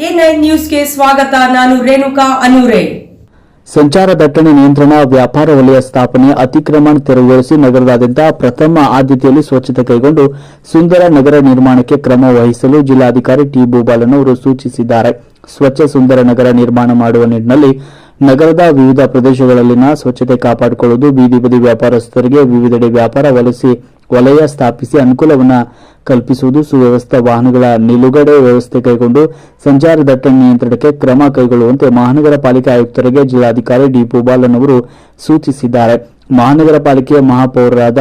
ಸ್ವಾಗತ, ನಾನು ರೇಣುಕಾ ಅನೂರೆ. ಸಂಚಾರ ದಟ್ಟಣೆ ನಿಯಂತ್ರಣ, ವ್ಯಾಪಾರ ವಲಯ ಸ್ಥಾಪನೆ, ಅತಿಕ್ರಮಣ ತೆರವುಗೊಳಿಸಿ ನಗರದಾದ್ಯಂತ ಪ್ರಥಮ ಆದ್ಯತೆಯಲ್ಲಿ ಸ್ವಚ್ಛತೆ ಕೈಗೊಂಡು ಸುಂದರ ನಗರ ನಿರ್ಮಾಣಕ್ಕೆ ಕ್ರಮ ವಹಿಸಲು ಜಿಲ್ಲಾಧಿಕಾರಿ ಟಿ. ಭೂಬಾಲನ್ ಅವರು ಸೂಚಿಸಿದ್ದಾರೆ. ಸ್ವಚ್ಛ ಸುಂದರ ನಗರ ನಿರ್ಮಾಣ ಮಾಡುವ ನಿಟ್ಟಿನಲ್ಲಿ ನಗರದ ವಿವಿಧ ಪ್ರದೇಶಗಳಲ್ಲಿನ ಸ್ವಚ್ಛತೆ ಕಾಪಾಡಿಕೊಳ್ಳುವುದು ಬೀದಿ ಬದಿ ವ್ಯಾಪಾರಸ್ಥರಿಗೆ ವಿವಿಧೆಡೆ ವ್ಯಾಪಾರ ವಲಸಿ ವಲಯ ಸ್ಥಾಪಿಸಿ ಅನುಕೂಲವನ್ನು ಕಲ್ಪಿಸುವುದು ಸುವ್ಯವಸ್ಥಿತ ವಾಹನಗಳ ನಿಲುಗಡೆ ವ್ಯವಸ್ಥೆ ಕೈಗೊಂಡು ಸಂಚಾರ ದಟ್ಟಣೆ ನಿಯಂತ್ರಣಕ್ಕೆ ಕ್ರಮ ಕೈಗೊಳ್ಳುವಂತೆ ಮಹಾನಗರ ಪಾಲಿಕೆ ಆಯುಕ್ತರಿಗೆ ಜಿಲ್ಲಾಧಿಕಾರಿ ಡಿ ಭೂಬಾಲನ್ ಅವರು ಸೂಚಿಸಿದ್ದಾರೆ. ಮಹಾನಗರ ಪಾಲಿಕೆಯ ಮಹಾಪೌರರಾದ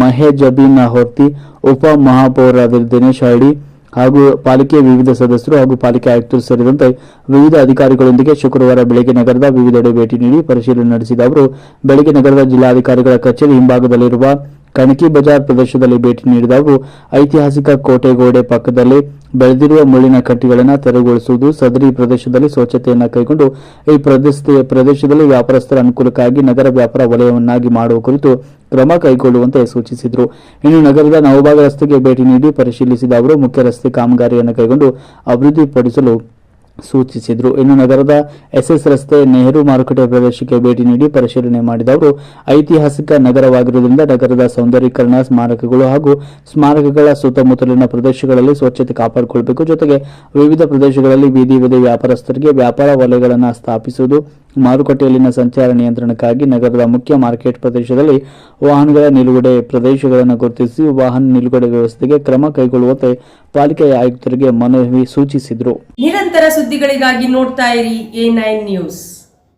ಮಹೇಜಬೀನ್ ಹೊರ್ತಿ ಉಪ ಮಹಾಪೌರರಾದ ದಿನೇಶ್ ಹಳ್ಳಿ ಹಾಗೂ ಪಾಲಿಕೆಯ ವಿವಿಧ ಸದಸ್ಯರು ಹಾಗೂ ಪಾಲಿಕೆ ಆಯುಕ್ತರು ಸೇರಿದಂತೆ ವಿವಿಧ ಅಧಿಕಾರಿಗಳೊಂದಿಗೆ ಶುಕ್ರವಾರ ಬೆಳಗ್ಗೆ ನಗರದ ವಿವಿಧೆಡೆ ಭೇಟಿ ನೀಡಿ ಪರಿಶೀಲನೆ ನಡೆಸಿದ ಅವರು, ಬೆಳಗ್ಗೆ ನಗರದ ಜಿಲ್ಲಾಧಿಕಾರಿಗಳ ಕಚೇರಿ ಹಿಂಭಾಗದಲ್ಲಿರುವ ಕಣಕಿ ಬಜಾರ್ ಪ್ರದೇಶದಲ್ಲಿ ಭೇಟಿ ನೀಡಿದ ಐತಿಹಾಸಿಕ ಕೋಟೆ ಗೋಡೆ ಪಕ್ಕದಲ್ಲಿ ಬೆಳೆದಿರುವ ಮುಳ್ಳಿನ ಕಟ್ಟಿಗಳನ್ನು ತೆರವುಗೊಳಿಸುವುದು ಸದರಿ ಪ್ರದೇಶದಲ್ಲಿ ಸ್ವಚ್ಛತೆಯನ್ನು ಕೈಗೊಂಡು, ಈ ಪ್ರದೇಶ ಪ್ರದೇಶದಲ್ಲಿ ವ್ಯಾಪಾರಸ್ಥರ ಅನುಕೂಲಕ್ಕಾಗಿ ನಗರ ವ್ಯಾಪಾರ ವಲಯವನ್ನಾಗಿ ಮಾಡುವ ಕುರಿತು ಕ್ರಮ ಕೈಗೊಳ್ಳುವಂತೆ ಸೂಚಿಸಿದರು. ಇನ್ನು ನಗರದ ನವಭಾಗ ರಸ್ತೆಗೆ ಭೇಟಿ ನೀಡಿ ಪರಿಶೀಲಿಸಿದ ಅವರು, ಮುಖ್ಯ ರಸ್ತೆ ಕಾಮಗಾರಿಯನ್ನು ಕೈಗೊಂಡು ಅಭಿವೃದ್ಧಿಪಡಿಸಲು ಸೂಚಿಸಿದರು. ಇನ್ನು ನಗರದ ಎಸ್ಎಸ್ ರಸ್ತೆ ನೆಹರು ಮಾರುಕಟ್ಟೆ ಪ್ರದೇಶಕ್ಕೆ ಭೇಟಿ ನೀಡಿ ಪರಿಶೀಲನೆ ಮಾಡಿದ ಅವರು ಐತಿಹಾಸಿಕ ನಗರವಾಗಿರುವುದರಿಂದ ನಗರದ ಸೌಂದರ್ಯೀಕರಣ, ಸ್ಮಾರಕಗಳು ಹಾಗೂ ಸ್ಮಾರಕಗಳ ಸುತ್ತಮುತ್ತಲಿನ ಪ್ರದೇಶಗಳಲ್ಲಿ ಸ್ವಚ್ಛತೆ ಕಾಪಾಡಿಕೊಳ್ಳಬೇಕು ಜೊತೆಗೆ ವಿವಿಧ ಪ್ರದೇಶಗಳಲ್ಲಿ ಬೀದಿ, ಬದಿ ವ್ಯಾಪಾರಸ್ಥರಿಗೆ ವ್ಯಾಪಾರ ವಲಯಗಳನ್ನು ಸ್ಥಾಪಿಸುವುದು ಮಾರುಕಟ್ಟೆಯಲ್ಲಿನ ಸಂಚಾರ ನಿಯಂತ್ರಣಕ್ಕಾಗಿ ನಗರದ ಮುಖ್ಯ ಮಾರ್ಕೆಟ್ ಪ್ರದೇಶದಲ್ಲಿ ವಾಹನಗಳ ನಿಲುಗಡೆ ಪ್ರದೇಶಗಳನ್ನು ಗುರುತಿಸಿ ವಾಹನ ನಿಲುಗಡೆ ವ್ಯವಸ್ಥೆಗೆ ಕ್ರಮ ಕೈಗೊಳ್ಳುವಂತೆ ಪಾಲಿಕೆಯ ಆಯುಕ್ತರಿಗೆ ಮನವಿ ಸೂಚಿಸಿದರು. ನಿರಂತರ ಸುದ್ದಿಗಳಿಗಾಗಿ ನೋಡ್ತಾ ಇರಿ ಎ ನ್ಯೂಸ್.